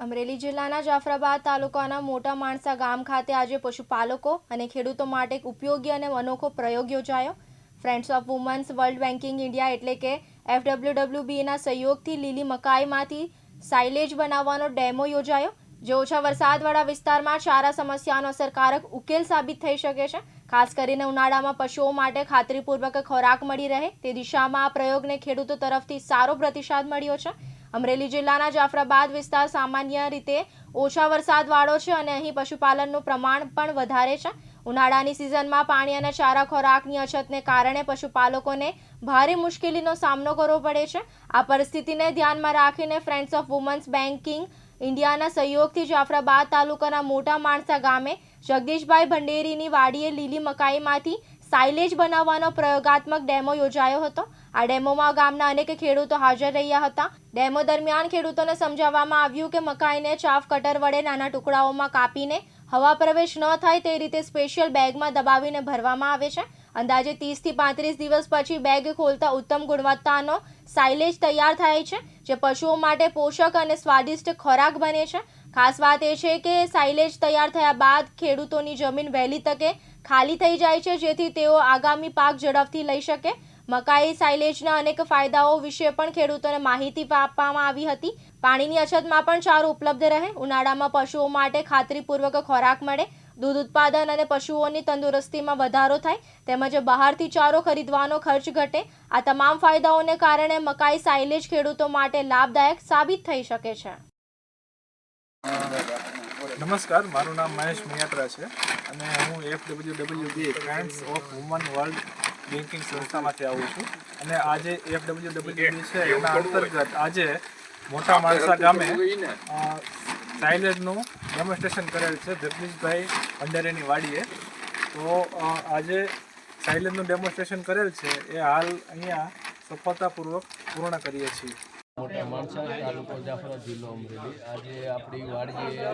અમરેલી જિલ્લાના જાફરાબાદ તાલુકાના મોટા માણસા ગામ ખાતે આજે પશુપાલકો અને ખેડૂતો માટે એક ઉપયોગી અને અનોખો પ્રયોગ યોજાયો. Friends of womens world banking India એટલે કે એફડબ્લ્યુડબ્લ્યુબીના સહયોગથી લીલી મકાઈમાંથી સાઇલેજ બનાવવાનો ડેમો યોજાયો. જે ઓછા વરસાદવાળા વિસ્તારમાં ચારા સમસ્યાનો અસરકારક ઉકેલ સાબિત થઈ શકે છે. ખાસ કરીને ઉનાળામાં પશુઓ માટે ખાતરીપૂર્વક ખોરાક મળી રહે. તે દિશામાં આ પ્રયોગને ખેડૂતો તરફથી સારો પ્રતિસાદ મળ્યો છે. અમરેલી જિલ્લાના જાફરાબાદ વિસ્તાર સામાન્ય રીતે ઓછા વરસાદવાળો છે અને અહીં પશુપાલનનું પ્રમાણ પણ વધારે છે. ઉનાળાની સિઝનમાં પાણી અને ચારા ખોરાકની અછતને કારણે પશુપાલકોને ભારે મુશ્કેલીનો સામનો કરવો પડે છે. આ પરિસ્થિતિને ધ્યાનમાં રાખીને ફ્રેન્ડ્સ ઓફ વુમન્સ બેન્કિંગ ઇન્ડિયાના સહયોગથી જાફરાબાદ તાલુકાના મોટા માણસા ગામે જગદીશભાઈ ભંડેરીની વાડીએ લીલી મકાઈમાંથી સાઇલેજ બનાવવાનો પ્રયોગાત્મક ડેમો યોજાયો હતો. આ ડેમોમાં ગામના અનેક ખેડૂતો હાજર રહ્યા હતા. ડેમો દરમિયાન ખેડૂતોને સમજાવવામાં આવ્યું કે મકાઈને ચાફ કટર વડે નાના ટુકડાઓમાં કાપીને હવા પ્રવેશ ન થાય તે રીતે સ્પેશિયલ બેગમાં દબાવીને ભરવામાં આવે છે. અંદાજે ત્રીસથી પાંત્રીસ દિવસ પછી બેગ ખોલતા ઉત્તમ ગુણવત્તાનો સાઇલેજ તૈયાર થાય છે, જે પશુઓ માટે પોષક અને સ્વાદિષ્ટ ખોરાક બને છે. ખાસ વાત એ છે કે સાઇલેજ તૈયાર થયા બાદ ખેડૂતોની જમીન વહેલી તકે ખાલી થઈ જાય છે, જેથી તેઓ આગામી પાક ઝડપથી લઈ શકે. મકાઈ, સાઇલેજના અનેક ફાયદાઓ વિશે પણ ખેડૂતોને માહિતી આપવામાં આવી હતી. પાણીની અછતમાં પણ ચારો ઉપલબ્ધ રહે. ઉનાળામાં પશુઓ માટે ખાતરીપૂર્વક ખોરાક મળે. દૂધ ઉત્પાદન અને પશુઓની તંદુરસ્તીમાં વધારો થાય તેમજ બહારથી ચારો ખરીદવાનો ખર્ચ ઘટે. આ તમામ ફાયદાઓને કારણે મકાઈ, સાઇલેજ ખેડૂતો માટે લાભદાયક સાબિત થઈ શકે છે. નમસ્કાર, મારું નામ મહેશ મિયાત્રા છે અને હું F W W B of woman world banking સંસ્થામાંથી આવું છું. અને આજે એફ ડબલ્યુ ડબલ્યુ છે એના અંતર્ગત આજે મોટા માણસા ગામે સાયલેજનું ડેમોન્સ્ટ્રેશન કરેલ છે જગદીશભાઈ ભંડારીની વાડીએ. તો આજે સાયલેજનું ડેમોન્સ્ટ્રેશન કરેલ છે. એ હાલ અહીંયા સફળતાપૂર્વક પૂર્ણ કરીએ છીએ. મોટા માણસા તાલુકો જાફરા જિલ્લો અમરેલી. આજે આપણી વાડીએ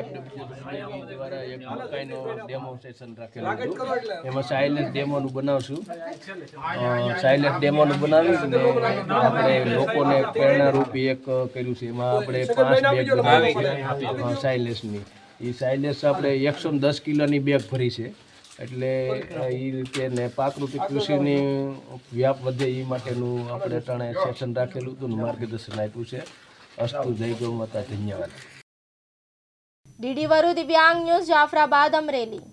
એફડબ્લ્યુ દ્વારા એક મકાઈનો ડેમોન્સ્ટ્રેશન રાખેલું હતું. એમાં સાયલેન્સ ડેમોનું બનાવશું. સાયલેન્સ ડેમોનું બનાવ્યું ને આપણે લોકોને પ્રેરણારૂપી એક કર્યું છે. એમાં આપણે પાંચ બેગ સાયલેન્સની એ સાયલેન્સ આપણે એકસો દસ કિલોની બેગ ભરી છે. એટલે એ રીતે ને પ્રાકૃતિક કૃષિની વ્યાપ વધે એ માટેનું આપણે ત્રણે સેશન રાખેલું હતું ને માર્ગદર્શન આપ્યું છે. અસ્તુ જય ગૌ માતા ધન્યવાદ. ડીડી વરુ દિવ્યાંગ ન્યૂઝ જાફરાબાદ અમરેલી.